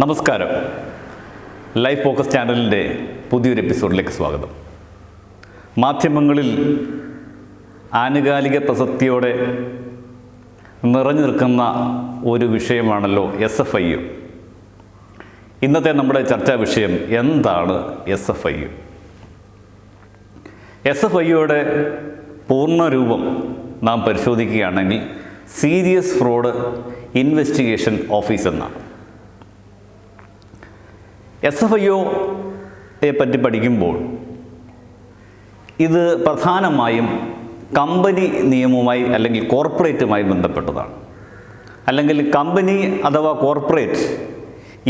നമസ്കാരം. Life focus ചാനലിന്റെ പുതിയൊരു എപ്പിസോഡിലേക്ക് സ്വാഗതം. മാധ്യമങ്ങളിൽ ആനുകാലിക പ്രസക്തിയോടെ നിറഞ്ഞു നിൽക്കുന്ന ഒരു വിഷയമാണല്ലോ എസ് എഫ് ഐ യു ഇന്നത്തെ നമ്മുടെ ചർച്ചാ വിഷയം എന്താണ് S F I U S F I യുടെ പൂർണരൂപം നാം പരിശോധിക്കുകയാണെങ്കിൽ സീരിയസ് ഫ്രോഡ് ഇൻവെസ്റ്റിഗേഷൻ ഓഫീസ് എന്നാണ്. എസ് എഫ് ഐ ഒയെ പറ്റി പഠിക്കുമ്പോൾ ഇത് പ്രധാനമായും കമ്പനി നിയമവുമായി അല്ലെങ്കിൽ കോർപ്പറേറ്റുമായി ബന്ധപ്പെട്ടതാണ്. അല്ലെങ്കിൽ കമ്പനി അഥവാ കോർപ്പറേറ്റ്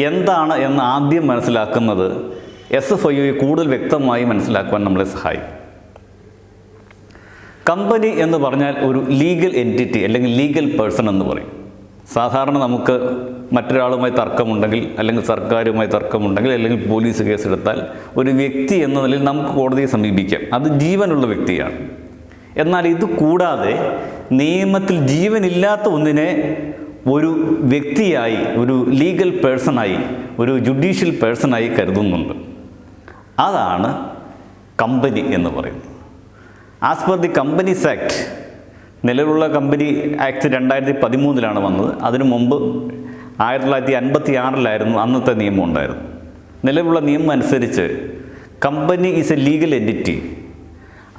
എന്താണ് എന്ന് ആദ്യം മനസ്സിലാക്കുന്നത് എസ് എഫ് ഐയെ കൂടുതൽ വ്യക്തമായി മനസ്സിലാക്കുവാൻ നമ്മളെ സഹായിക്കും. കമ്പനി എന്ന് പറഞ്ഞാൽ ഒരു ലീഗൽ എന്റിറ്റി അല്ലെങ്കിൽ ലീഗൽ പേഴ്സൺ എന്ന് പറയും. സാധാരണ നമുക്ക് മറ്റൊരാളുമായി തർക്കമുണ്ടെങ്കിൽ അല്ലെങ്കിൽ സർക്കാരുമായി തർക്കമുണ്ടെങ്കിൽ അല്ലെങ്കിൽ പോലീസ് കേസെടുത്താൽ ഒരു വ്യക്തി എന്ന നിലയിൽ നമുക്ക് കോടതിയെ സമീപിക്കാം. അത് ജീവനുള്ള വ്യക്തിയാണ്. എന്നാൽ ഇത് കൂടാതെ നിയമത്തിൽ ജീവനില്ലാത്ത ഒന്നിനെ ഒരു വ്യക്തിയായി ഒരു ലീഗൽ പേഴ്സണായി ഒരു ജുഡീഷ്യൽ പേഴ്സണായി കരുതുന്നുണ്ട്. അതാണ് കമ്പനി എന്ന് പറയുന്നത്. As per the companies act നിലവിലുള്ള കമ്പനി ആക്ട് രണ്ടായിരത്തി പതിമൂന്നിലാണ് വന്നത്. അതിനു മുമ്പ് ആയിരത്തി തൊള്ളായിരത്തി അൻപത്തി ആറിലായിരുന്നു അന്നത്തെ നിയമം ഉണ്ടായിരുന്നു നിലവിലുള്ള നിയമം അനുസരിച്ച് company is a legal entity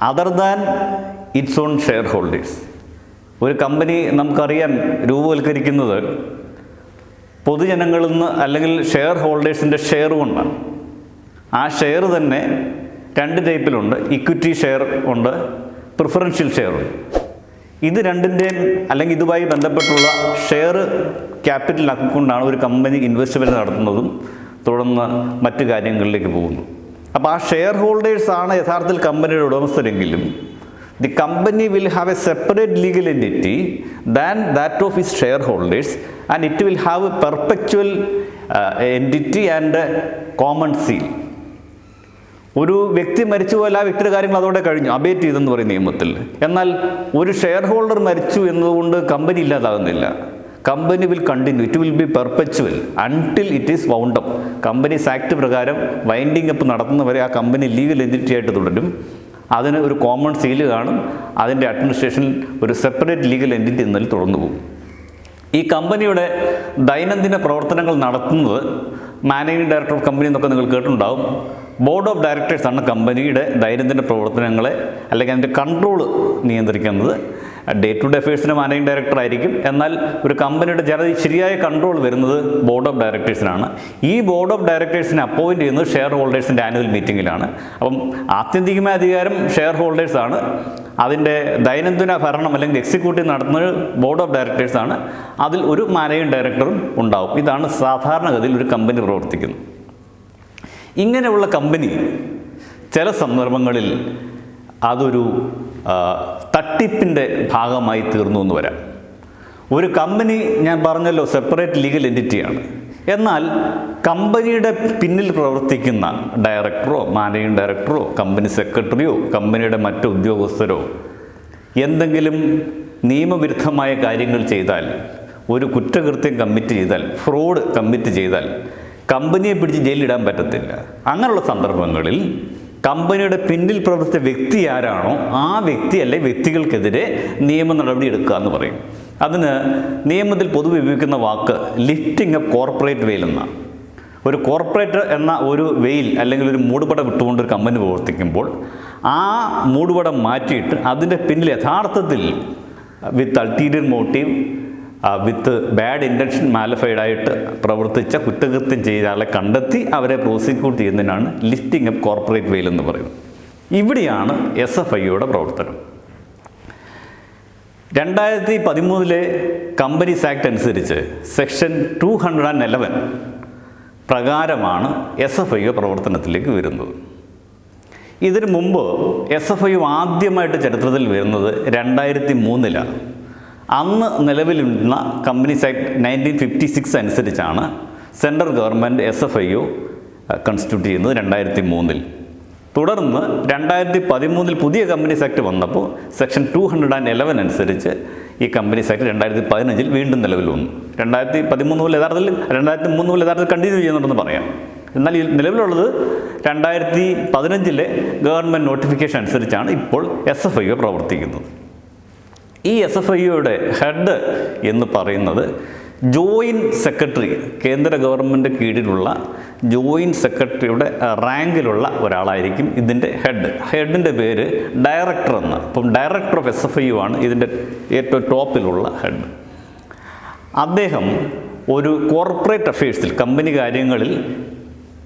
other than its own shareholders ഒരു കമ്പനി നമുക്കറിയാൻ രൂപവൽക്കരിക്കുന്നത് പൊതുജനങ്ങളിൽ നിന്ന് അല്ലെങ്കിൽ ഷെയർ ഹോൾഡേഴ്സിന്റെ ഷെയർ കൊണ്ടാണ്. ആ ഷെയർ തന്നെ രണ്ട് ടൈപ്പിലുണ്ട് ഇക്വിറ്റി ഷെയർ ഉണ്ട്. പ്രിഫറൻഷ്യൽ ഷെയർ ഉണ്ട്. ഇത് രണ്ടിന്റെയും അല്ലെങ്കിൽ ഇതുമായി ബന്ധപ്പെട്ടുള്ള ഷെയർ ക്യാപിറ്റൽ അക്കൗണ്ടാണ് ഒരു കമ്പനി ഇൻവെസ്റ്റ്മെന്റ് നടത്തുന്നതും തുടർന്ന് മറ്റ് കാര്യങ്ങളിലേക്ക് പോകുന്നു. അപ്പോൾ ആ ഷെയർ ഹോൾഡേഴ്സ് ആണ് യഥാർത്ഥത്തിൽ കമ്പനിയുടെ ഉടമസ്ഥരെങ്കിലും the company will have a separate legal entity than that of its shareholders and it will have a perpetual entity and common seal ഒരു വ്യക്തി മരിച്ചു പോയാൽ ആ വ്യക്തിയുടെ കാര്യങ്ങൾ അതോടെ കഴിഞ്ഞു. അബേറ്റ് ചെയ്തെന്ന് പറയും നിയമത്തിൽ. എന്നാൽ ഒരു ഷെയർ ഹോൾഡർ മരിച്ചു എന്നതുകൊണ്ട് company ഇല്ലാതാകുന്നില്ല. Company will continue it will be perpetual until it is wound up companies act പ്രകാരം വൈൻഡിങ് അപ്പ് നടത്തുന്നവരെ ആ കമ്പനി ലീഗൽ എന്റിറ്റി ആയിട്ട് തുടരും. അതിന് ഒരു കോമൺ സീൽ കാണും. അതിന്റെ അഡ്മിനിസ്ട്രേഷനിൽ ഒരു സെപ്പറേറ്റ് ലീഗൽ എന്റിറ്റി എന്നതിൽ തുടർന്നു പോകും. ഈ കമ്പനിയുടെ ദൈനംദിന പ്രവർത്തനങ്ങൾ നടത്തുന്നത് മാനേജിംഗ് ഡയറക്ടർ ഓഫ് കമ്പനി എന്നൊക്കെ നിങ്ങൾ കേട്ടിട്ടുണ്ടാവും. ബോർഡ് ഓഫ് ഡയറക്ടേഴ്സാണ് കമ്പനിയുടെ ദൈനംദിന പ്രവർത്തനങ്ങളെ അല്ലെങ്കിൽ അതിന്റെ കൺട്രോൾ നിയന്ത്രിക്കുന്നത്. ഡേ ടു ഡേ അഫേഴ്സിന് മാനേജിംഗ് ഡയറക്ടർ ആയിരിക്കും. എന്നാൽ ഒരു കമ്പനിയുടെ ജന ശരിയായ കൺട്രോൾ വരുന്നത് ബോർഡ് ഓഫ് ഡയറക്ടേഴ്സിനാണ് ഈ ബോർഡ് ഓഫ് ഡയറക്ടേഴ്സിനെ അപ്പോയിന്റ് ചെയ്യുന്നത് ഷെയർ ഹോൾഡേഴ്സിന്റെ ആനുവൽ മീറ്റിങ്ങിലാണ് അപ്പം ആത്യന്തികമായ അധികാരം ഷെയർ ഹോൾഡേഴ്സാണ് അതിന്റെ ദൈനംദിന ഭരണം അല്ലെങ്കിൽ എക്സിക്യൂട്ടീവ് നടത്തുന്നത് ബോർഡ് ഓഫ് ഡയറക്ടേഴ്സാണ് അതിൽ ഒരു മാനേജിംഗ് ഡയറക്ടറും ഉണ്ടാവും. ഇതാണ് സാധാരണഗതിയിൽ ഒരു കമ്പനി പ്രവർത്തിക്കുന്നത്. ഇങ്ങനെയുള്ള കമ്പനി ചില സന്ദർഭങ്ങളിൽ അതൊരു തട്ടിപ്പിന്റെ ഭാഗമായി തീർന്നു എന്ന് വരാം. ഒരു കമ്പനി ഞാൻ പറഞ്ഞല്ലോ സെപ്പറേറ്റ് ലീഗൽ എന്റിറ്റിയാണ് എന്നാൽ കമ്പനിയുടെ പിന്നിൽ പ്രവർത്തിക്കുന്ന ഡയറക്ടറോ മാനേജിംഗ് ഡയറക്ടറോ കമ്പനി സെക്രട്ടറിയോ കമ്പനിയുടെ മറ്റു ഉദ്യോഗസ്ഥരോ എന്തെങ്കിലും നിയമവിരുദ്ധമായ കാര്യങ്ങൾ ചെയ്താൽ ഒരു കുറ്റകൃത്യം കമ്മിറ്റ് ചെയ്താൽ ഫ്രോഡ് കമ്മിറ്റ് ചെയ്താൽ കമ്പനിയെ പിടിച്ച് ജയിലിടാൻ പറ്റത്തില്ല. അങ്ങനെയുള്ള സന്ദർഭങ്ങളിൽ കമ്പനിയുടെ പിന്നിൽ പ്രവർത്തിച്ച വ്യക്തി ആരാണോ ആ വ്യക്തി അല്ലെ വ്യക്തികൾക്കെതിരെ നിയമ നടപടി എടുക്കുക എന്ന് പറയും. അതിന് നിയമത്തിൽ പൊതുവെ ഉപയോഗിക്കുന്ന വാക്ക് ലിഫ്റ്റിംഗ് എ കോർപ്പറേറ്റ് വെയിൽ എന്നാണ്. ഒരു കോർപ്പറേറ്റ് എന്ന ഒരു വെയിൽ അല്ലെങ്കിൽ ഒരു മൂടുപട വിട്ടുകൊണ്ട് ഒരു കമ്പനി പ്രവർത്തിക്കുമ്പോൾ ആ മൂടുപടം മാറ്റിയിട്ട് അതിന്റെ പിന്നിൽ യഥാർത്ഥത്തിൽ with ulterior motive with bad intention malafide ആയിട്ട് പ്രവർത്തിച്ച കുറ്റകൃത്യം ചെയ്ത ആളെ കണ്ടെത്തി അവരെ പ്രോസിക്യൂട്ട് ചെയ്യുന്നതിനാണ് ലിഫ്റ്റിംഗ് അപ്പ് കോർപ്പറേറ്റ് വെയിൽ എന്ന് പറയുന്നത്. ഇവിടെയാണ് എസ് എഫ് ഐയുടെ പ്രവർത്തനം. രണ്ടായിരത്തി പതിമൂന്നിലെ കമ്പനീസ് ആക്ട് അനുസരിച്ച് section two hundred and eleven പ്രകാരമാണ് എസ് എഫ് ഐ പ്രവർത്തനത്തിലേക്ക് വരുന്നത്. ഇതിനു മുമ്പ് എസ് എഫ് ഐ ആദ്യമായിട്ട് ചരിത്രത്തിൽ വരുന്നത് രണ്ടായിരത്തി മൂന്നിലാണ് അന്ന് നിലവിലുണ്ടെന്ന companies act nineteen fifty six അനുസരിച്ചാണ് central government S F I O constitute ചെയ്യുന്നത് രണ്ടായിരത്തി മൂന്നിൽ തുടർന്ന് രണ്ടായിരത്തി പതിമൂന്നിൽ പുതിയ കമ്പനീസ് ആക്ട് വന്നപ്പോൾ section two hundred and eleven അനുസരിച്ച് ഈ കമ്പനീസ് ആക്ട് രണ്ടായിരത്തി പതിനഞ്ചിൽ വീണ്ടും നിലവിൽ വന്നു. രണ്ടായിരത്തി പതിമൂന്ന് മുതൽ യഥാർത്ഥത്തിൽ രണ്ടായിരത്തി മൂന്ന് മുതൽ യഥാർത്ഥത്തിൽ കണ്ടിന്യൂ ചെയ്യുന്നുണ്ടെന്ന് പറയാം. എന്നാൽ ഈ നിലവിലുള്ളത് രണ്ടായിരത്തി പതിനഞ്ചിലെ ഗവൺമെന്റ് നോട്ടിഫിക്കേഷൻ അനുസരിച്ചാണ് ഇപ്പോൾ എസ് എഫ് ഐ പ്രവർത്തിക്കുന്നത്. ഈ എസ് എഫ് ഐയുടെ ഹെഡ് എന്ന് പറയുന്നത് ജോയിന്റ് സെക്രട്ടറി കേന്ദ്ര ഗവൺമെന്റ് കീഴിലുള്ള ജോയിന്റ് സെക്രട്ടറിയുടെ റാങ്കിലുള്ള ഒരാളായിരിക്കും ഇതിന്റെ ഹെഡ് ഹെഡിന്റെ പേര് ഡയറക്ടർ എന്ന്. അപ്പം director of S F I ആണ് ഇതിന്റെ ഏറ്റവും ടോപ്പിലുള്ള ഹെഡ് അദ്ദേഹം ഒരു കോർപ്പറേറ്റ് അഫയേഴ്സിൽ കമ്പനി കാര്യങ്ങളിൽ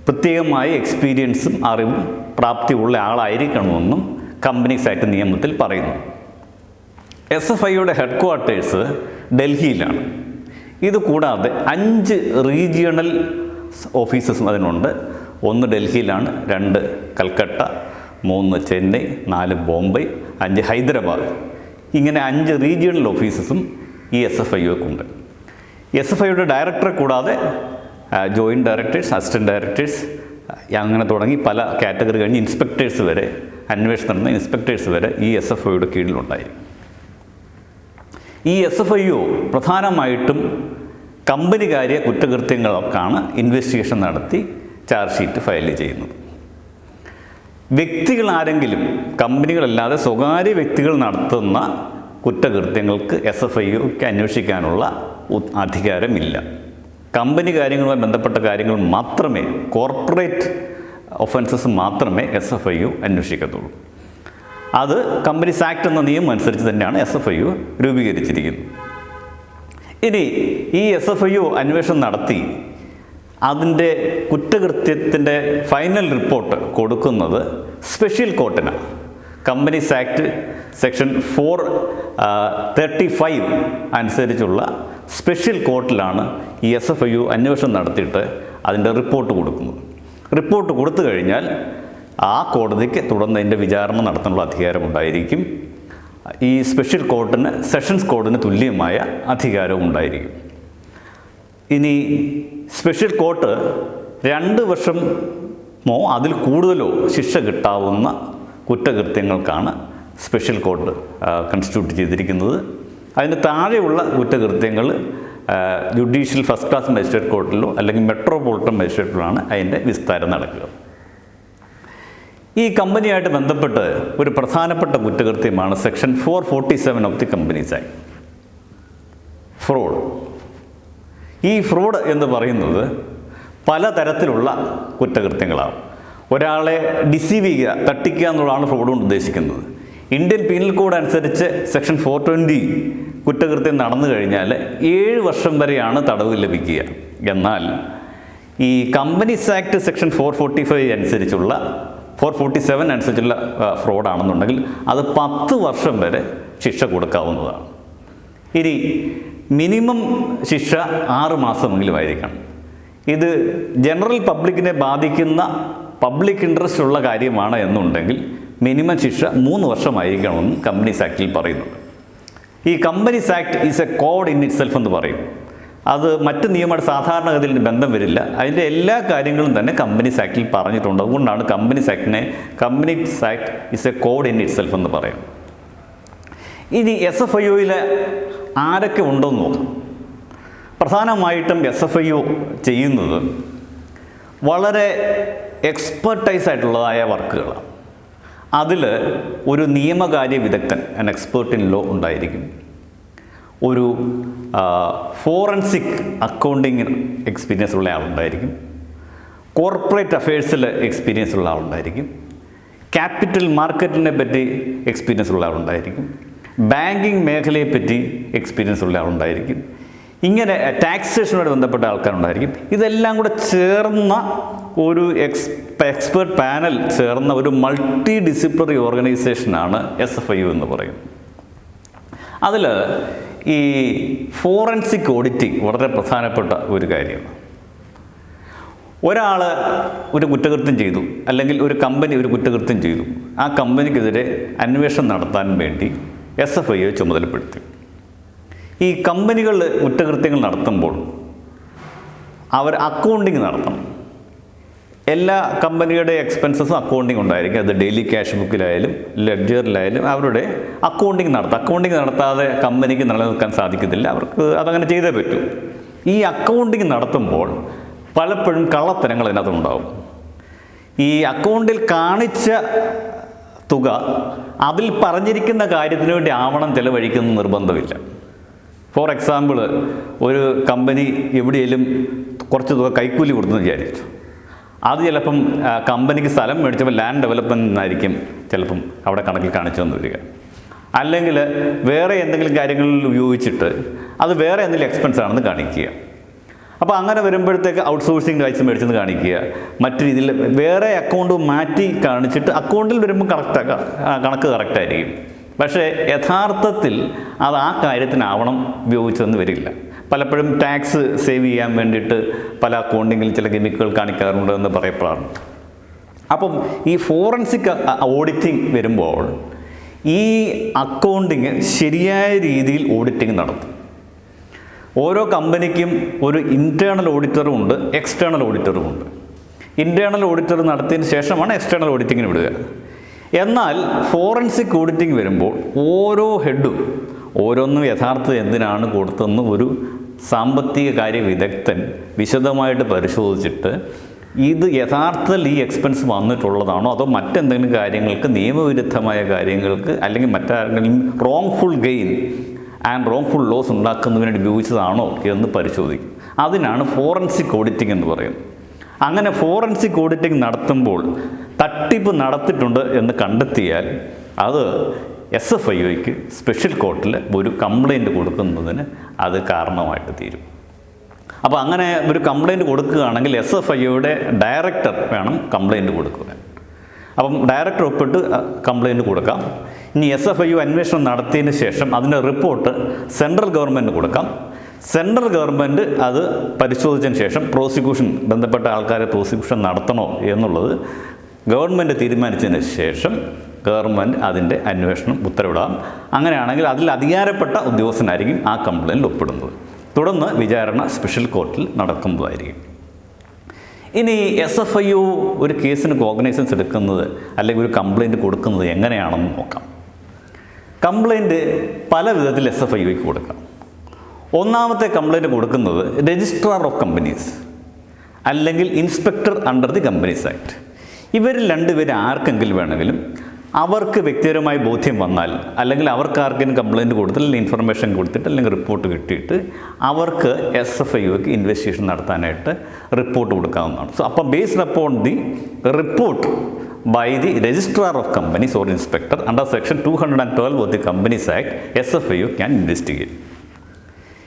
പ്രത്യേകമായ എക്സ്പീരിയൻസും അറിവും പ്രാപ്തിയുള്ള ആളായിരിക്കണമെന്നും കമ്പനി സൈറ്റ് നിയമത്തിൽ പറയുന്നു. എസ് എഫ് ഐയുടെ ഹെഡ് ക്വാർട്ടേഴ്സ് ഡൽഹിയിലാണ്. ഇത് കൂടാതെ അഞ്ച് റീജിയണൽ ഓഫീസസും അതിനുണ്ട്. ഒന്ന് ഡൽഹിയിലാണ് രണ്ട് കൽക്കട്ട മൂന്ന് ചെന്നൈ നാല് ബോംബെ അഞ്ച് ഹൈദരാബാദ്. ഇങ്ങനെ അഞ്ച് റീജിയണൽ ഓഫീസസും ഈ എസ് എഫ് ഐക്കുണ്ട് എസ് എഫ് ഐയുടെ ഡയറക്ടറെ കൂടാതെ ജോയിന്റ് ഡയറക്ടേഴ്സ് അസിസ്റ്റന്റ് ഡയറക്ടേഴ്സ് അങ്ങനെ തുടങ്ങി പല കാറ്റഗറി കഴിഞ്ഞ് ഇൻസ്പെക്ടേഴ്സ് വരെ അന്വേഷണം നടന്ന ഇൻസ്പെക്ടേഴ്സ് വരെ ഈ എസ് എഫ് ഐയുടെ കീഴിലുണ്ടായിരുന്നു ഈ എസ് എഫ് ഐ ഒ പ്രധാനമായിട്ടും കമ്പനികാര്യ കുറ്റകൃത്യങ്ങളൊക്കെയാണ് ഇൻവെസ്റ്റിഗേഷൻ നടത്തി ചാർജ് ഷീറ്റ് ഫയൽ ചെയ്യുന്നത്. വ്യക്തികൾ ആരെങ്കിലും കമ്പനികളല്ലാതെ സ്വകാര്യ വ്യക്തികൾ നടത്തുന്ന കുറ്റകൃത്യങ്ങൾക്ക് എസ് എഫ് ഐ ഒക്ക് അന്വേഷിക്കാനുള്ള അധികാരമില്ല. കമ്പനി കാര്യങ്ങളുമായി ബന്ധപ്പെട്ട കാര്യങ്ങൾ മാത്രമേ കോർപ്പറേറ്റ് ഒഫൻസസ് മാത്രമേ എസ് എഫ് ഐ അന്വേഷിക്കത്തുള്ളൂ. അത് കമ്പനീസ് ആക്ട് എന്ന നിയമം അനുസരിച്ച് തന്നെയാണ് എസ് എഫ് ഐ യു രൂപീകരിച്ചിരിക്കുന്നത്. ഇനി ഈ എസ് എഫ് ഐ യു അന്വേഷണം നടത്തി അതിന്റെ കുറ്റകൃത്യത്തിന്റെ ഫൈനൽ റിപ്പോർട്ട് കൊടുക്കുന്നത് special കോർട്ടിനാണ് companies act section four thirty five അനുസരിച്ചുള്ള സ്പെഷ്യൽ കോർട്ടിലാണ് ഈ എസ് എഫ് ഐ യു അന്വേഷണം നടത്തിയിട്ട് അതിന്റെ റിപ്പോർട്ട് കൊടുക്കുന്നത്. റിപ്പോർട്ട് കൊടുത്തു കഴിഞ്ഞാൽ ആ കോടതിക്ക് തുടർന്ന് അതിന്റെ വിചാരണ നടത്താനുള്ള അധികാരമുണ്ടായിരിക്കും ഈ സ്പെഷ്യൽ കോർട്ടിന് സെഷൻസ് കോർട്ടിന് തുല്യമായ അധികാരവും ഉണ്ടായിരിക്കും. ഇനി സ്പെഷ്യൽ കോർട്ട് രണ്ട് വർഷമോ അതിൽ കൂടുതലോ ശിക്ഷ കിട്ടാവുന്ന കുറ്റകൃത്യങ്ങൾക്കാണ് സ്പെഷ്യൽ കോർട്ട് കൺസ്റ്റിറ്റ്യൂട്ട് ചെയ്തിരിക്കുന്നത്. അതിന് താഴെയുള്ള കുറ്റകൃത്യങ്ങൾ ജുഡീഷ്യൽ ഫസ്റ്റ് ക്ലാസ് മജിസ്ട്രേറ്റ് കോർട്ടിലോ അല്ലെങ്കിൽ മെട്രോപൊളിറ്റൻ മജിസ്ട്രേറ്റിലോ ആണ് അതിന്റെ വിസ്താരം നടക്കുക. ഈ കമ്പനിയായിട്ട് ബന്ധപ്പെട്ട് ഒരു പ്രധാനപ്പെട്ട കുറ്റകൃത്യമാണ് section four forty seven of the companies act. Fraud. ഈ ഫ്രോഡ് എന്ന് പറയുന്നത് പലതരത്തിലുള്ള കുറ്റകൃത്യങ്ങളാണ്. ഒരാളെ ഡിസീവ് ചെയ്യുക തട്ടിക്കുക എന്നുള്ളതാണ് ഫ്രോഡ് കൊണ്ട് ഉദ്ദേശിക്കുന്നത്. ഇന്ത്യൻ പീനൽ കോഡ് അനുസരിച്ച് സെക്ഷൻ ഫോർ ട്വന്റി കുറ്റകൃത്യം നടന്നു കഴിഞ്ഞാൽ ഏഴ് വർഷം വരെയാണ് തടവ് ലഭിക്കുക. എന്നാൽ ഈ companies act section four forty five അനുസരിച്ചുള്ള ഫോർ ഫോർട്ടി സെവൻ അനുസരിച്ചുള്ള ഫ്രോഡാണെന്നുണ്ടെങ്കിൽ അത് പത്ത് വർഷം വരെ ശിക്ഷ കൊടുക്കാവുന്നതാണ്. ഇനി മിനിമം ശിക്ഷ ആറ് മാസമെങ്കിലും ആയിരിക്കണം ഇത് ജനറൽ പബ്ലിക്കിനെ ബാധിക്കുന്ന പബ്ലിക് ഇൻട്രസ്റ്റ് ഉള്ള കാര്യമാണ് എന്നുണ്ടെങ്കിൽ മിനിമം ശിക്ഷ മൂന്ന് വർഷമായിരിക്കണമെന്ന് കമ്പനീസ് ആക്ടിൽ പറയുന്നുണ്ട്. ഈ companies act is a code in itself എന്ന് പറയും. അത് മറ്റ് നിയമങ്ങളുടെ സാധാരണഗതിയിൽ ബന്ധം വരില്ല. അതിന്റെ എല്ലാ കാര്യങ്ങളും തന്നെ കമ്പനീസ് ആക്ടിൽ പറഞ്ഞിട്ടുണ്ട്. അതുകൊണ്ടാണ് companies ആക്ടിനെ companies act is a code in itself എന്ന് പറയും ഇനി എസ് എഫ് ഐ ഒയിൽ ആരൊക്കെ ഉണ്ടെന്ന് നോക്കാം. പ്രധാനമായിട്ടും എസ് എഫ് ഐ ഒ ചെയ്യുന്നത് വളരെ എക്സ്പെർട്ടൈസ് ആയിട്ടുള്ളതായ വർക്കുകളാണ്. അതിൽ ഒരു നിയമകാര്യ വിദഗ്ധൻ ആൻ എക്സ്പേർട്ട് ഇൻ ലോ ഉണ്ടായിരിക്കും. ഒരു ഫോറൻസിക് അക്കൗണ്ടിങ് എക്സ്പീരിയൻസ് ഉള്ള ആളുണ്ടായിരിക്കും. കോർപ്പറേറ്റ് അഫയേഴ്സിൽ എക്സ്പീരിയൻസ് ഉള്ള ആളുണ്ടായിരിക്കും. ക്യാപിറ്റൽ മാർക്കറ്റിനെ പറ്റി എക്സ്പീരിയൻസ് ഉള്ള ആളുണ്ടായിരിക്കും. ബാങ്കിങ് മേഖലയെ പറ്റി എക്സ്പീരിയൻസ് ഉള്ള ആളുണ്ടായിരിക്കും. ഇങ്ങനെ ടാക്സേഷനുമായിട്ട് ബന്ധപ്പെട്ട ആൾക്കാരുണ്ടായിരിക്കും. ഇതെല്ലാം കൂടെ ചേർന്ന ഒരു എക്സ് എക്സ്പേർട്ട് പാനൽ ചേർന്ന ഒരു മൾട്ടി ഡിസിപ്ലിനറി ഓർഗനൈസേഷനാണ് എസ് എഫ് ഐ യു എന്ന് പറയുന്നത്. അതിൽ ഈ ഫോറൻസിക് ഓഡിറ്റിംഗ് വളരെ പ്രധാനപ്പെട്ട ഒരു കാര്യമാണ് ഒരാൾ ഒരു കുറ്റകൃത്യം ചെയ്തു അല്ലെങ്കിൽ ഒരു കമ്പനി ഒരു കുറ്റകൃത്യം ചെയ്തു ആ കമ്പനിക്കെതിരെ അന്വേഷണം നടത്താൻ വേണ്ടി എസ് എഫ് ഐയെ ചുമതലപ്പെടുത്തി. ഈ കമ്പനികൾ കുറ്റകൃത്യങ്ങൾ നടത്തുമ്പോൾ അവർ അക്കൗണ്ടിങ് നടത്തണം. എല്ലാ കമ്പനിയുടെ എക്സ്പെൻസസും അക്കൗണ്ടിങ് ഉണ്ടായിരിക്കും. അത് ഡെയിലി ക്യാഷ് ബുക്കിലായാലും ലെഡ്ജറിലായാലും അവരുടെ അക്കൗണ്ടിങ് നടത്തും. അക്കൗണ്ടിങ് നടത്താതെ കമ്പനിക്ക് നിലനിൽക്കാൻ സാധിക്കത്തില്ല. അവർക്ക് അതങ്ങനെ ചെയ്തേ പറ്റൂ. ഈ അക്കൗണ്ടിങ് നടത്തുമ്പോൾ പലപ്പോഴും കള്ളത്തരങ്ങൾ അതിനകത്തുണ്ടാവും ഈ അക്കൗണ്ടിൽ കാണിച്ച തുക അതിൽ പറഞ്ഞിരിക്കുന്ന കാര്യത്തിന് വേണ്ടി ആവണം ചെലവഴിക്കുന്ന നിർബന്ധമില്ല. ഫോർ എക്സാമ്പിൾ ഒരു കമ്പനി എവിടെയെങ്കിലും കുറച്ച് തുക കൈക്കൂലി കൊടുത്തെന്ന് വിചാരിച്ചു. അത് ചിലപ്പം കമ്പനിക്ക് സ്ഥലം മേടിച്ചപ്പോൾ ലാൻഡ് ഡെവലപ്മെന്റ് എന്നായിരിക്കും ചിലപ്പം അവിടെ കണക്കിൽ കാണിച്ചു തന്നു വരിക അല്ലെങ്കിൽ വേറെ എന്തെങ്കിലും കാര്യങ്ങളിൽ ഉപയോഗിച്ചിട്ട് അത് വേറെ എന്തെങ്കിലും എക്സ്പെൻസ് ആണെന്ന് കാണിക്കുക. അപ്പോൾ അങ്ങനെ വരുമ്പോഴത്തേക്ക് ഔട്ട്സോഴ്സിങ് കാഴ്ച മേടിച്ചെന്ന് കാണിക്കുക. മറ്റു രീതിയിൽ വേറെ അക്കൗണ്ട് മാറ്റി കാണിച്ചിട്ട് അക്കൗണ്ടിൽ വരുമ്പോൾ കറക്റ്റ് കണക്ക് കറക്റ്റായിരിക്കും പക്ഷേ യഥാർത്ഥത്തിൽ അത് ആ കാര്യത്തിനാവണം ഉപയോഗിച്ചതെന്ന് വരില്ല. പലപ്പോഴും ടാക്സ് സേവ് ചെയ്യാൻ വേണ്ടിയിട്ട് പല അക്കൗണ്ടിങ്ങിൽ ചില കെമിക്കൽ കാണിക്കാറുണ്ട് എന്ന് പറയപ്പെടാറുണ്ട്. അപ്പം ഈ ഫോറൻസിക് ഓഡിറ്റിംഗ് വരുമ്പോൾ ഈ അക്കൗണ്ടിങ് ശരിയായ രീതിയിൽ ഓഡിറ്റിംഗ് നടത്തും. ഓരോ കമ്പനിക്കും ഒരു ഇന്റേർണൽ ഓഡിറ്ററും ഉണ്ട് എക്സ്റ്റേണൽ ഓഡിറ്ററും ഉണ്ട്. ഇന്റേർണൽ ഓഡിറ്റർ നടത്തിയതിന് ശേഷമാണ് എക്സ്റ്റേണൽ ഓഡിറ്റിങ്ങിന് വിടുക. എന്നാൽ ഫോറൻസിക് ഓഡിറ്റിംഗ് വരുമ്പോൾ ഓരോ ഹെഡും ഓരോന്നും യഥാർത്ഥത്തിൽ എന്തിനാണ് കൊടുത്തതെന്ന് ഒരു സാമ്പത്തിക കാര്യ വിദഗ്ധൻ വിശദമായിട്ട് പരിശോധിച്ചിട്ട് ഇത് യഥാർത്ഥത്തിൽ ഈ എക്സ്പെൻസ് വന്നിട്ടുള്ളതാണോ? അതോ മറ്റെന്തെങ്കിലും കാര്യങ്ങൾക്ക് നിയമവിരുദ്ധമായ കാര്യങ്ങൾക്ക് അല്ലെങ്കിൽ മറ്റാരെങ്കിലും wrongful gain and wrongful loss ഉണ്ടാക്കുന്നതിന് വേണ്ടി ഉപയോഗിച്ചതാണോ എന്ന് പരിശോധിക്കും. അതിനാണ് ഫോറൻസിക് ഓഡിറ്റിംഗ് എന്ന് പറയുന്നത്. അങ്ങനെ ഫോറൻസിക് ഓഡിറ്റിംഗ് നടത്തുമ്പോൾ തട്ടിപ്പ് നടത്തിയിട്ടുണ്ട് എന്ന് കണ്ടെത്തിയാൽ അത് എസ് എഫ് ഐ ഒക്ക് സ്പെഷ്യൽ കോർട്ടിൽ ഒരു കംപ്ലൈന്റ് കൊടുക്കുന്നതിന് അത് കാരണമായിട്ട് തീരും. അപ്പോൾ അങ്ങനെ ഒരു കംപ്ലൈന്റ് കൊടുക്കുകയാണെങ്കിൽ എസ് എഫ് ഐയുടെ ഡയറക്ടർ വേണം കംപ്ലൈന്റ് കൊടുക്കുക അപ്പം ഡയറക്ടർ ഒപ്പിട്ട് കംപ്ലൈന്റ് കൊടുക്കാം. ഇനി എസ് എഫ് ഐ യു അന്വേഷണം നടത്തിയതിന് ശേഷം അതിന്റെ റിപ്പോർട്ട് സെൻട്രൽ ഗവൺമെന്റ് കൊടുക്കാം. സെൻട്രൽ ഗവൺമെന്റ് അത് പരിശോധിച്ചതിന് ശേഷം പ്രോസിക്യൂഷൻ ബന്ധപ്പെട്ട ആൾക്കാരെ പ്രോസിക്യൂഷൻ നടത്തണോ എന്നുള്ളത് ഗവൺമെന്റ് തീരുമാനിച്ചതിന് ശേഷം ഗവൺമെന്റ് അതിന്റെ അന്വേഷണം ഉത്തരവിടാം. അങ്ങനെയാണെങ്കിൽ അതിൽ അധികാരപ്പെട്ട ഉദ്യോഗസ്ഥനായിരിക്കും ആ കംപ്ലൈന്റിൽ ഒപ്പിടുന്നത്. തുടർന്ന് വിചാരണ സ്പെഷ്യൽ കോർട്ടിൽ നടക്കുന്നതായിരിക്കും. ഇനി എസ് എഫ് ഐ ഒ ഒരു കേസിന് കോഗ്നൈസൻസ് എടുക്കുന്നത് അല്ലെങ്കിൽ ഒരു കംപ്ലൈന്റ് കൊടുക്കുന്നത് എങ്ങനെയാണെന്ന് നോക്കാം. കംപ്ലൈന്റ് പല വിധത്തിൽ എസ് എഫ് ഐ ഒക്ക് കൊടുക്കാം. ഒന്നാമത്തെ കംപ്ലൈന്റ് കൊടുക്കുന്നത് രജിസ്ട്രാർ ഓഫ് കമ്പനീസ് അല്ലെങ്കിൽ inspector under the companies act ഇവരിൽ രണ്ടുപേരും ആർക്കെങ്കിലും വേണമെങ്കിലും അവർക്ക് വ്യക്തിപരമായി ബോധ്യം വന്നാൽ അല്ലെങ്കിൽ അവർക്ക് ആർക്കെങ്കിലും കംപ്ലയിന്റ് കൊടുത്തിട്ട് അല്ലെങ്കിൽ ഇൻഫർമേഷൻ കൊടുത്തിട്ട് അല്ലെങ്കിൽ റിപ്പോർട്ട് കിട്ടിയിട്ട് അവർക്ക് എസ് എഫ് ഐ ഒക്ക് ഇൻവെസ്റ്റിഗേഷൻ നടത്താനായിട്ട് റിപ്പോർട്ട് കൊടുക്കാവുന്നതാണ്. സോ അപ്പം based upon the report by the registrar of companies or inspector under section two hundred and twelve of the companies act S F I O can investigate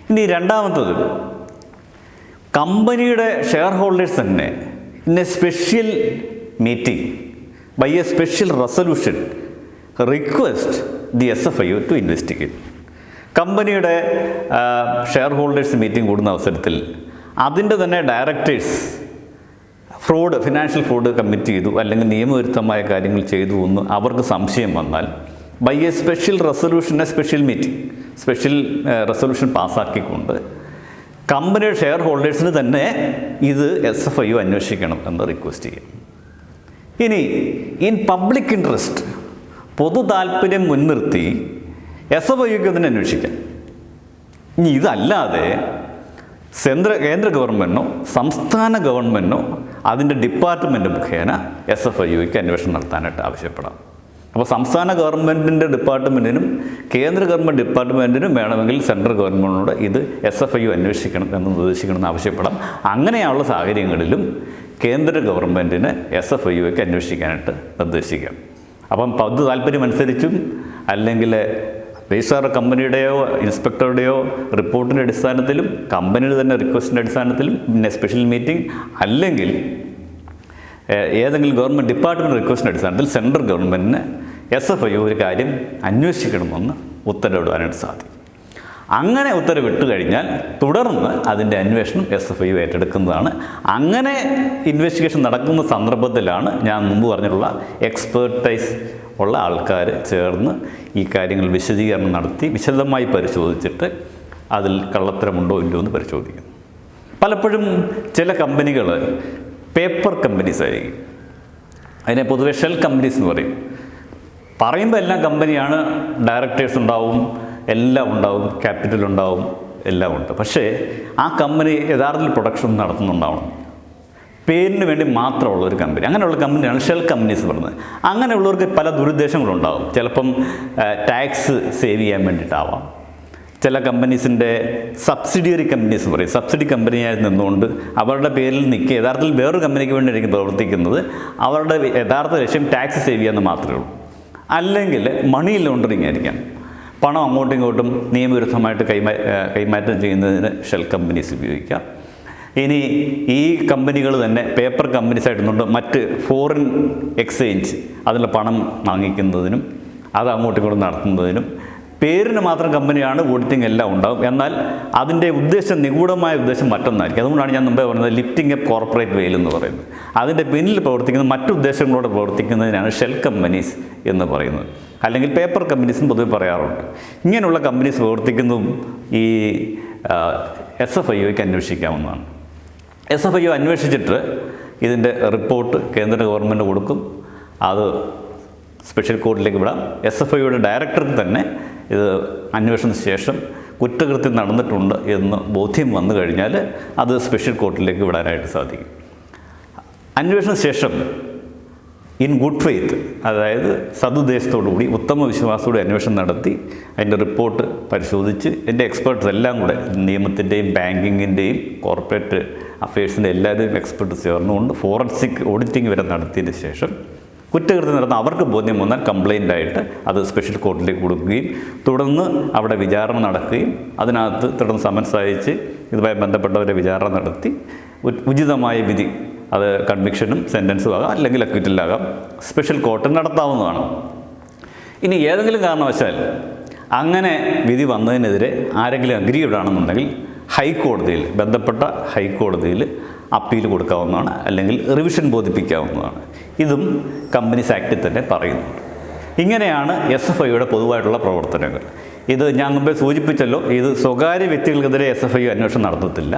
ഇനി രണ്ടാമത്തത് കമ്പനിയുടെ shareholders തന്നെ ഇന്ന special meeting by a special resolution request the S F I O to investigate കമ്പനിയുടെ shareholders meeting കൂടുന്ന അവസരത്തിൽ അതിന്റെ തന്നെ directors fraud financial fraud commit ചെയ്തു അല്ലെങ്കിൽ നിയമവിരുദ്ധമായ കാര്യങ്ങൾ ചെയ്തു എന്ന് അവർക്ക് സംശയം വന്നാൽ by a special resolution a special meeting special resolution പാസ്സാക്കിക്കൊണ്ട് കമ്പനിയുടെ ഷെയർ ഹോൾഡേഴ്സിന് തന്നെ ഇത് എസ് എഫ് ഐ അന്വേഷിക്കണം എന്ന് റിക്വസ്റ്റ് ചെയ്യും ഇനി ഇൻ പബ്ലിക് ഇൻട്രസ്റ്റ് പൊതു താല്പര്യം മുൻനിർത്തി എസ് എഫ് ഐക്ക് അതിനെ അന്വേഷിക്കാം. ഇനി ഇതല്ലാതെ കേന്ദ്ര കേന്ദ്ര ഗവൺമെന്റിനോ സംസ്ഥാന ഗവൺമെന്റിനോ അതിന്റെ ഡിപ്പാർട്ട്മെന്റ് മുഖേന എസ് എഫ് ഐ യുക്ക് അന്വേഷണം നടത്താനായിട്ട് ആവശ്യപ്പെടാം. അപ്പോൾ സംസ്ഥാന ഗവൺമെന്റിന്റെ ഡിപ്പാർട്ട്മെന്റിനും കേന്ദ്ര ഗവൺമെന്റ് ഡിപ്പാർട്ട്മെന്റിനും വേണമെങ്കിൽ സെൻട്രൽ ഗവൺമെന്റിനോട് ഇത് എസ് എഫ് ഐ അന്വേഷിക്കണം എന്ന് നിർദ്ദേശിക്കണമെന്ന് ആവശ്യപ്പെടാം. അങ്ങനെയുള്ള സാഹചര്യങ്ങളിലും കേന്ദ്ര ഗവൺമെന്റിന് എസ് എഫ് ഐ യുക്ക് അന്വേഷിക്കാനായിട്ട് നിർദ്ദേശിക്കാം. അപ്പം പൊതു താല്പര്യമനുസരിച്ചും അല്ലെങ്കിൽ രജിസ്ട്രാർ കമ്പനിയുടെയോ ഇൻസ്പെക്ടറുടെയോ റിപ്പോർട്ടിന്റെ അടിസ്ഥാനത്തിലും കമ്പനിയുടെ തന്നെ റിക്വസ്റ്റിന്റെ അടിസ്ഥാനത്തിലും പിന്നെ സ്പെഷ്യൽ മീറ്റിംഗ് അല്ലെങ്കിൽ ഏതെങ്കിലും ഗവൺമെന്റ് ഡിപ്പാർട്ട്മെന്റ് റിക്വസ്റ്റിന്റെ അടിസ്ഥാനത്തിൽ സെൻട്രൽ ഗവൺമെന്റിന് എസ് എഫ് ഐ ഒരു കാര്യം അന്വേഷിക്കണമെന്ന് ഉത്തരവിടാനായിട്ട് സാധിക്കും. അങ്ങനെ ഉത്തരവിട്ട് കഴിഞ്ഞാൽ തുടർന്ന് അതിന്റെ അന്വേഷണം എസ് എഫ് ഐ ഏറ്റെടുക്കുന്നതാണ്. അങ്ങനെ ഇൻവെസ്റ്റിഗേഷൻ നടക്കുന്ന സന്ദർഭത്തിലാണ് ഞാൻ മുമ്പ് പറഞ്ഞിട്ടുള്ള എക്സ്പേർട്ടൈസ് ഉള്ള ആൾക്കാർ ചേർന്ന് ഈ കാര്യങ്ങൾ വിശദീകരണം നടത്തി വിശദമായി പരിശോധിച്ചിട്ട് അതിൽ കള്ളത്തരമുണ്ടോ ഇല്ലയോ എന്ന് പരിശോധിക്കുന്നു. പലപ്പോഴും ചില കമ്പനികൾ പേപ്പർ കമ്പനീസ് ആയിരിക്കും. അതിനെ പൊതുവെ ഷെൽ കമ്പനീസ് എന്ന് പറയും. പറയുമ്പോൾ എല്ലാം കമ്പനിയാണ് ഡയറക്ടേഴ്സ് ഉണ്ടാവും എല്ലാം ഉണ്ടാവും ക്യാപിറ്റൽ ഉണ്ടാവും എല്ലാം ഉണ്ട്. പക്ഷേ ആ കമ്പനി യഥാർത്ഥത്തിൽ പ്രൊഡക്ഷൻ നടത്തുന്നുണ്ടാവണം. പേരിന് വേണ്ടി മാത്രമുള്ള ഒരു കമ്പനി. അങ്ങനെയുള്ള കമ്പനിയാണ് ഷെൽ കമ്പനീസ് എന്ന് പറയുന്നത്. അങ്ങനെയുള്ളവർക്ക് പല ദുരുദ്ദേശങ്ങളുണ്ടാവും. ചിലപ്പം ടാക്സ് സേവ് ചെയ്യാൻ വേണ്ടിയിട്ടാവാം. ചില കമ്പനീസിന്റെ സബ്സിഡിയറി കമ്പനീസ് പറയും. സബ്സിഡി കമ്പനിയായി നിന്നുകൊണ്ട് അവരുടെ പേരിൽ നിൽക്കുക യഥാർത്ഥത്തിൽ വേറൊരു കമ്പനിക്ക് വേണ്ടിയായിരിക്കും പ്രവർത്തിക്കുന്നത് അവരുടെ യഥാർത്ഥ ലക്ഷ്യം ടാക്സ് സേവ് ചെയ്യാമെന്ന് മാത്രമേ ഉള്ളൂ. അല്ലെങ്കിൽ മണി ലോണ്ടറിങ് ആയിരിക്കാം. പണം അങ്ങോട്ടും ഇങ്ങോട്ടും നിയമവിരുദ്ധമായിട്ട് കൈമാ കൈമാറ്റം ചെയ്യുന്നതിന് ഷെൽ കമ്പനീസ് ഉപയോഗിക്കാം. ഇനി ഈ കമ്പനികൾ തന്നെ പേപ്പർ കമ്പനീസ് ആയിട്ടുണ്ട് മറ്റ് ഫോറിൻ എക്സ്ചേഞ്ച് അതിൽ പണം വാങ്ങിക്കുന്നതിനും അത് അങ്ങോട്ടും ഇങ്ങോട്ടും നടത്തുന്നതിനും പേരിന് മാത്രം കമ്പനിയാണ് ഓഡിറ്റിംഗ് എല്ലാം ഉണ്ടാവും. എന്നാൽ അതിന്റെ ഉദ്ദേശം നിഗൂഢമായ ഉദ്ദേശം മറ്റൊന്നായിരിക്കും. അതുകൊണ്ടാണ് ഞാൻ മുമ്പേ പറഞ്ഞത് ലിഫ്റ്റിംഗ് എ കോർപ്പറേറ്റ് വെയിൽ എന്ന് പറയുന്നത്. അതിന്റെ പിന്നിൽ പ്രവർത്തിക്കുന്ന മറ്റു ഉദ്ദേശങ്ങളോടെ പ്രവർത്തിക്കുന്നതിനാണ് ഷെൽ കമ്പനീസ് എന്ന് പറയുന്നത്. അല്ലെങ്കിൽ പേപ്പർ കമ്പനീസും പൊതുവെ പറയാറുണ്ട്. ഇങ്ങനെയുള്ള കമ്പനീസ് പ്രവർത്തിക്കുന്നതും ഈ എസ് എഫ് ഐ ഒക്ക് അന്വേഷിക്കാവുന്നതാണ്. എസ് എഫ് ഐ ഒ അന്വേഷിച്ചിട്ട് ഇതിന്റെ റിപ്പോർട്ട് കേന്ദ്ര ഗവൺമെന്റ് കൊടുക്കും. അത് സ്പെഷ്യൽ കോർട്ടിലേക്ക് വിടാം. എസ് എഫ് ഐയുടെ ഡയറക്ടർക്ക് തന്നെ ഇത് അന്വേഷണത്തിന് ശേഷം കുറ്റകൃത്യം നടന്നിട്ടുണ്ട് എന്ന് ബോധ്യം വന്നു കഴിഞ്ഞാൽ അത് സ്പെഷ്യൽ കോർട്ടിലേക്ക് വിടാനായിട്ട് സാധിക്കും. അന്വേഷണ ശേഷം ഇൻ ഗുഡ് ഫെയ്ത്ത് അതായത് സതുദ്ദേശത്തോടുകൂടി ഉത്തമ വിശ്വാസത്തോടെ അന്വേഷണം നടത്തി അതിന്റെ റിപ്പോർട്ട് പരിശോധിച്ച് എന്റെ എക്സ്പേർട്സ് എല്ലാം കൂടെ നിയമത്തിന്റെയും ബാങ്കിങ്ങിന്റെയും കോർപ്പറേറ്റ് അഫയേഴ്സിന്റെ എല്ലാവരുടെയും എക്സ്പെർട്ട് ചേർന്നുകൊണ്ട് ഫോറൻസിക് ഓഡിറ്റിംഗ് വരെ നടത്തിയതിന് ശേഷം കുറ്റകൃത്യം നടന്ന അവർക്ക് ബോധ്യം വന്നാൽ കംപ്ലൈന്റ് ആയിട്ട് അത് സ്പെഷ്യൽ കോർട്ടിലേക്ക് കൊടുക്കുകയും തുടർന്ന് അവിടെ വിചാരണ നടക്കുകയും അതിനകത്ത് തുടർന്ന് സമൻസ് അയച്ച് ഇതുമായി ബന്ധപ്പെട്ടവരെ വിചാരണ നടത്തി ഉചിതമായ വിധി അത് കൺവിക്ഷനും സെന്റൻസും ആകാം അല്ലെങ്കിൽ അക്വിറ്റലാകാം സ്പെഷ്യൽ കോർട്ട് നടത്താവുന്നതാണ്. ഇനി ഏതെങ്കിലും കാരണവശാൽ അങ്ങനെ വിധി വന്നതിനെതിരെ ആരെങ്കിലും അഗ്രീഡ് ആണെന്നുണ്ടെങ്കിൽ ഹൈക്കോടതിയിൽ ബന്ധപ്പെട്ട ഹൈക്കോടതിയിൽ അപ്പീൽ കൊടുക്കാവുന്നതാണ് അല്ലെങ്കിൽ റിവിഷൻ ബോധിപ്പിക്കാവുന്നതാണ്. ഇതും കമ്പനീസ് ആക്ടിൽ തന്നെ പറയുന്നുണ്ട് ഇങ്ങനെയാണ് എസ് എഫ് ഐയുടെ പൊതുവായിട്ടുള്ള പ്രവർത്തനങ്ങൾ. ഇത് ഞാൻ മുമ്പേ സൂചിപ്പിച്ചല്ലോ ഇത് സ്വകാര്യ വ്യക്തികൾക്കെതിരെ എസ് എഫ് ഐ അന്വേഷണം നടത്തത്തില്ല.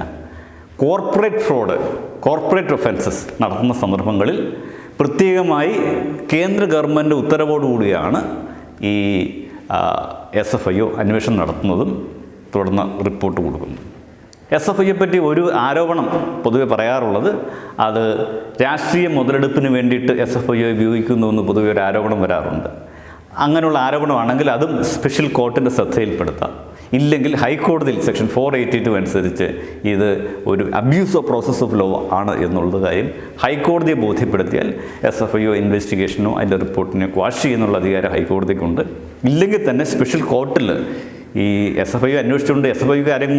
കോർപ്പറേറ്റ് ഫ്രോഡ് കോർപ്പറേറ്റ് ഒഫൻസസ് നടത്തുന്ന സന്ദർഭങ്ങളിൽ പ്രത്യേകമായി കേന്ദ്ര ഗവൺമെന്റ് ഉത്തരവോടുകൂടിയാണ് ഈ എസ് എഫ് ഐ ഒ അന്വേഷണം നടത്തുന്നതും തുടർന്ന് റിപ്പോർട്ട് കൊടുക്കുന്നു. എസ് എഫ് ഐയെ പറ്റി ഒരു ആരോപണം പൊതുവെ പറയാറുള്ളത് അത് രാഷ്ട്രീയ മുതലെടുപ്പിന് വേണ്ടിയിട്ട് എസ് എഫ് ഐയെ ഉപയോഗിക്കുന്നു എന്ന് പൊതുവെ ഒരു ആരോപണം വരാറുണ്ട്. അങ്ങനെയുള്ള ആരോപണമാണെങ്കിൽ അതും സ്പെഷ്യൽ കോർട്ടിന്റെ ശ്രദ്ധയിൽപ്പെടുത്താം. ഇല്ലെങ്കിൽ ഹൈക്കോടതിയിൽ സെക്ഷൻ ഫോർ എയ്റ്റി ടു അനുസരിച്ച് ഇത് ഒരു abuse of process of law ആണ് എന്നുള്ളത് കാര്യം ഹൈക്കോടതിയെ ബോധ്യപ്പെടുത്തിയാൽ എസ് എഫ് ഐയോ ഇൻവെസ്റ്റിഗേഷനോ അതിന്റെ റിപ്പോർട്ടിനെ ക്വാഷ് ചെയ്യുന്നുള്ള അധികാരം ഹൈക്കോടതിക്കുണ്ട്. ഇല്ലെങ്കിൽ തന്നെ സ്പെഷ്യൽ കോർട്ടിൽ ഈ എസ് എഫ് ഐ അന്വേഷിച്ചുകൊണ്ട് എസ് എഫ് ഐക്ക് ആരും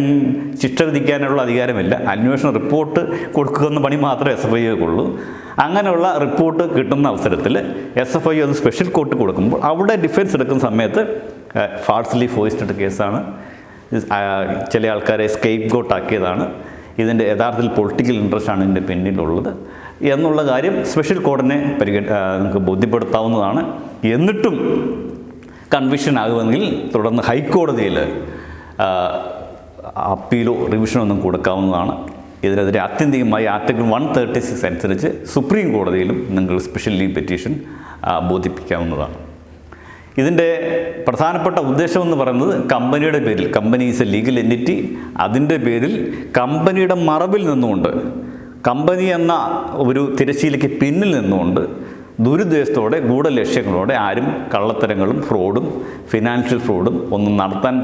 ശിക്ഷ വിധിക്കാനുള്ള അധികാരമില്ല. അന്വേഷണ റിപ്പോർട്ട് കൊടുക്കുന്ന പണി മാത്രമേ എസ് എഫ് ഐക്കുള്ളൂ അങ്ങനെയുള്ള റിപ്പോർട്ട് കിട്ടുന്ന അവസരത്തിൽ എസ് എഫ് ഐ അത് സ്പെഷ്യൽ കോർട്ട് കൊടുക്കുമ്പോൾ അവിടെ ഡിഫൻസ് എടുക്കുന്ന സമയത്ത് ഫാൾസ്ലി ഫോയിസ്റ്റഡ് കേസാണ്. ചില ആൾക്കാരെ സ്കേപ്പ് ഗോട്ടാക്കിയതാണ് ഇതിന്റെ യഥാർത്ഥത്തിൽ പൊളിറ്റിക്കൽ ഇൻട്രസ്റ്റ് ആണ് ഇതിന്റെ പിന്നിലുള്ളത്. എന്നുള്ള കാര്യം സ്പെഷ്യൽ കോടതിനെ പരിഗണ നിങ്ങൾക്ക് ബോധ്യപ്പെടുത്താവുന്നതാണ്. എന്നിട്ടും കൺവിഷൻ ആകുമെങ്കിൽ തുടർന്ന് ഹൈക്കോടതിയിൽ അപ്പീലോ റിവിഷനോ ഒന്നും കൊടുക്കാവുന്നതാണ്. ഇതിനെതിരെ ആത്യന്തികമായി ആർട്ടിക്കിൾ വൺ തേർട്ടി സിക്സ് അനുസരിച്ച് സുപ്രീം കോടതിയിലും നിങ്ങൾ സ്പെഷ്യൽ ലീവ് പെറ്റീഷൻ ബോധിപ്പിക്കാവുന്നതാണ്. ഇതിന്റെ പ്രധാനപ്പെട്ട ഉദ്ദേശം എന്ന് പറയുന്നത് കമ്പനിയുടെ പേരിൽ company is a legal entity അതിന്റെ പേരിൽ കമ്പനിയുടെ മറവിൽ നിന്നുകൊണ്ട് കമ്പനി എന്ന ഒരു തിരശ്ശീലയ്ക്ക് പിന്നിൽ നിന്നുകൊണ്ട് ദുരുദ്ദേശത്തോടെ ഗൂഢലക്ഷ്യങ്ങളോടെ ആരും കള്ളത്തരങ്ങളും ഫ്രോഡും ഫിനാൻഷ്യൽ ഫ്രോഡും ഒന്നും നടത്താൻ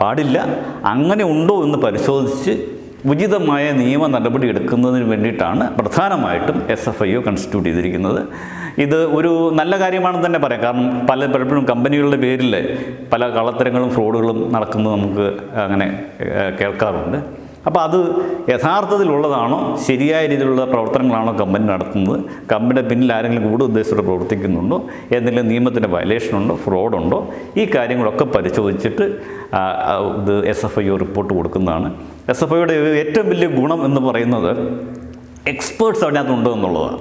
പാടില്ല. അങ്ങനെ ഉണ്ടോ എന്ന് പരിശോധിച്ച് ഉചിതമായ നിയമ നടപടി എടുക്കുന്നതിന് വേണ്ടിയിട്ടാണ് പ്രധാനമായിട്ടും S F I O constitute ചെയ്തിരിക്കുന്നത്. ഇത് ഒരു നല്ല കാര്യമാണെന്ന് തന്നെ പറയാം. കാരണം പല പലപ്പോഴും കമ്പനികളുടെ പേരിൽ പല കള്ളത്തരങ്ങളും ഫ്രോഡുകളും നടക്കുന്നത് നമുക്ക് അങ്ങനെ കേൾക്കാറുണ്ട്. അപ്പോൾ അത് യഥാർത്ഥത്തിലുള്ളതാണോ? ശരിയായ രീതിയിലുള്ള പ്രവർത്തനങ്ങളാണോ കമ്പനി നടത്തുന്നത്? കമ്പനിയുടെ പിന്നിൽ ആരെങ്കിലും കൂടുതൽ ഉദ്ദേശത്തോടെ പ്രവർത്തിക്കുന്നുണ്ടോ? എന്തെങ്കിലും നിയമത്തിന്റെ വയലേഷൻ ഉണ്ടോ? ഫ്രോഡുണ്ടോ ഈ കാര്യങ്ങളൊക്കെ പരിശോധിച്ചിട്ട് ഇത് S F I O report കൊടുക്കുന്നതാണ്. എസ് എഫ് ഐയുടെ ഏറ്റവും വലിയ ഗുണം എന്ന് പറയുന്നത് എക്സ്പേർട്സ് അതിനകത്തുണ്ട് എന്നുള്ളതാണ്.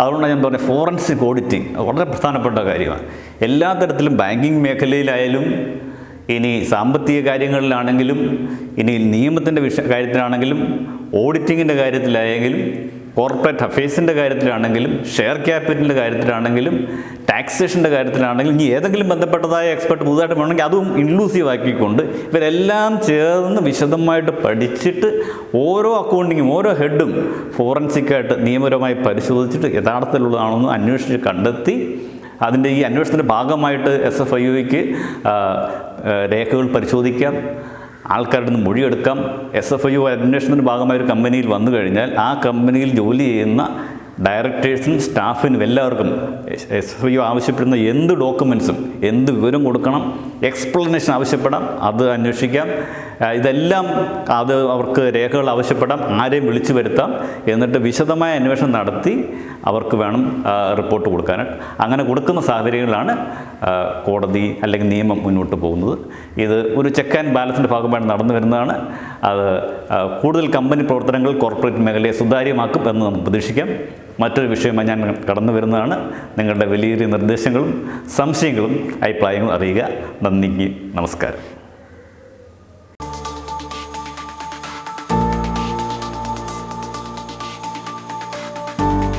അതുകൊണ്ടാണ് ഞാൻ പറഞ്ഞത് ഫോറൻസിക് ഓഡിറ്റിംഗ് വളരെ പ്രധാനപ്പെട്ട കാര്യമാണ്. എല്ലാ തരത്തിലും ബാങ്കിങ് മേഖലയിലായാലും ഇനി സാമ്പത്തിക കാര്യങ്ങളിലാണെങ്കിലും ഇനി നിയമത്തിന്റെ വിഷ കാര്യത്തിലാണെങ്കിലും ഓഡിറ്റിങ്ങിന്റെ കാര്യത്തിലായെങ്കിലും കോർപ്പറേറ്റ് അഫയേഴ്സിന്റെ കാര്യത്തിലാണെങ്കിലും ഷെയർ ക്യാപിറ്റലിന്റെ കാര്യത്തിലാണെങ്കിലും ടാക്സേഷന്റെ കാര്യത്തിലാണെങ്കിലും ഇനി ഏതെങ്കിലും ബന്ധപ്പെട്ടതായ എക്സ്പെർട്ട് പുതുതായിട്ട് വേണമെങ്കിൽ അതും ഇൻക്ലൂസീവ് ആക്കിക്കൊണ്ട് ഇവരെല്ലാം ചേർന്ന് വിശദമായിട്ട് പഠിച്ചിട്ട് ഓരോ അക്കൗണ്ടിങ്ങും ഓരോ ഹെഡും ഫോറൻസിക്കായിട്ട് നിയമപരമായി പരിശോധിച്ചിട്ട് യഥാർത്ഥത്തിലുള്ളതാണെന്ന് അന്വേഷിച്ച് കണ്ടെത്തി അതിന്റെ ഈ അന്വേഷണത്തിന്റെ ഭാഗമായിട്ട് എസ് എഫ് ഐ ഒക്ക് രേഖകൾ പരിശോധിക്കാം. ആൾക്കാരുടെ നിന്ന് മൊഴിയെടുക്കാം. എസ് എഫ് ഐ ഒ അന്വേഷണത്തിന്റെ ഭാഗമായ ഒരു കമ്പനിയിൽ വന്നു കഴിഞ്ഞാൽ ആ കമ്പനിയിൽ ജോലി ചെയ്യുന്ന ഡയറക്ടേഴ്സിനും സ്റ്റാഫിനും എല്ലാവർക്കും എസ് എഫ് ഒ ആവശ്യപ്പെടുന്ന എന്ത് ഡോക്യുമെൻസും എന്ത് വിവരം കൊടുക്കണം എക്സ്പ്ലനേഷൻ ആവശ്യപ്പെടാം അത് അന്വേഷിക്കാം ഇതെല്ലാം അത് അവർക്ക് രേഖകൾ ആവശ്യപ്പെടാം ആരെയും വിളിച്ചു വരുത്താം എന്നിട്ട് വിശദമായ അന്വേഷണം നടത്തി അവർക്ക് വേണം റിപ്പോർട്ട് കൊടുക്കാനായിട്ട് അങ്ങനെ കൊടുക്കുന്ന സാഹചര്യങ്ങളാണ് കോടതി അല്ലെങ്കിൽ നിയമം മുന്നോട്ട് പോകുന്നത്. ഇത് ഒരു ചെക്ക് ആൻഡ് ബാലൻസിന്റെ ഭാഗമായിട്ട് നടന്നു വരുന്നതാണ്. അത് കൂടുതൽ കമ്പനി പ്രവർത്തനങ്ങൾ കോർപ്പറേറ്റ് മേഖലയെ സുതാര്യമാക്കും എന്ന് നമുക്ക് പ്രതീക്ഷിക്കാം. മറ്റൊരു വിഷയമായി ഞാൻ കടന്നു വരുന്നതാണ്. നിങ്ങളുടെ വലിയ നിർദ്ദേശങ്ങളും സംശയങ്ങളും അഭിപ്രായങ്ങളും അറിയുക. നന്ദിക്ക് നമസ്കാരം.